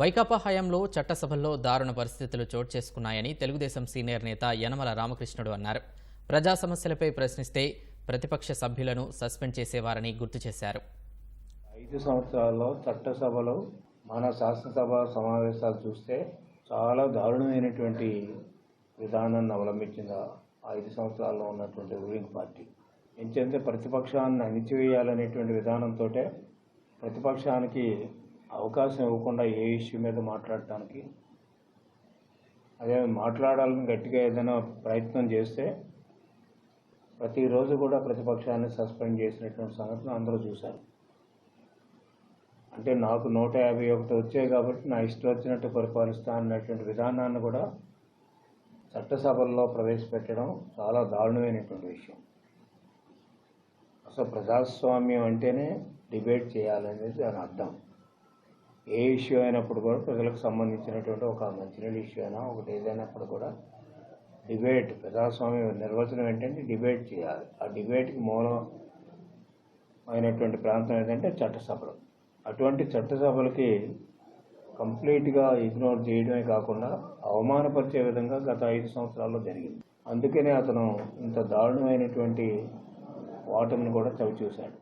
వైకాపా హయాంలో చట్టసభల్లో దారుణ పరిస్థితులు చోటు చేసుకున్నాయని తెలుగుదేశం సీనియర్ నేత యనమల రామకృష్ణుడు అన్నారు. ప్రజా సమస్యలపై ప్రశ్నిస్తే ప్రతిపక్ష సభ్యులను సస్పెండ్ చేసేవారని గుర్తు చేశారు. ఐదు సంవత్సరాల్లో చట్టసభలో మన శాసనసభ సమావేశాలు చూస్తే చాలా దారుణమైనటువంటి విధానాన్ని అవలంబించింది ఐదు సంవత్సరాల్లో ఉన్నటువంటి రూలింగ్ పార్టీ. ఎంచేంతే ప్రతిపక్షాన్ని అణిచివేయాలనేటువంటి విధానంతో ప్రతిపక్షానికి అవకాశం ఇవ్వకుండా ఏ ఇష్యూ మీద మాట్లాడటానికి. అదే మాట్లాడాలని గట్టిగా ఏదైనా ప్రయత్నం చేస్తే ప్రతిరోజు కూడా ప్రతిపక్షాన్ని సస్పెండ్ చేసినటువంటి సంఘటన అందరూ చూశారు. అంటే నాకు నూట యాభై ఒకటి వచ్చాయి కాబట్టి నా ఇష్టం వచ్చినట్టు పరిపాలిస్తా అన్నటువంటి విధానాన్ని కూడా చట్టసభల్లో ప్రవేశపెట్టడం చాలా దారుణమైనటువంటి విషయం. అసలు ప్రజాస్వామ్యం అంటేనే డిబేట్ చేయాలనేది దాని అర్థం. ఏ ఇష్యూ అయినప్పుడు కూడా ప్రజలకు సంబంధించినటువంటి ఒక మంచినీళ్ళ ఇష్యూ అయినా ఒకటి ఏదైనప్పుడు కూడా డిబేట్ ప్రజాస్వామ్య నిర్వచనం ఏంటంటే డిబేట్ చేయాలి. ఆ డిబేట్కి మూలం అయినటువంటి ప్రాంతం ఏంటంటే చట్టసభలు. అటువంటి చట్టసభలకి కంప్లీట్గా ఇగ్నోర్ చేయడమే కాకుండా అవమానపరిచే విధంగా గత ఐదు సంవత్సరాల్లో జరిగింది. అందుకనే అతను ఇంత దారుణమైనటువంటి ఓటమిని కూడా చవి చూశాడు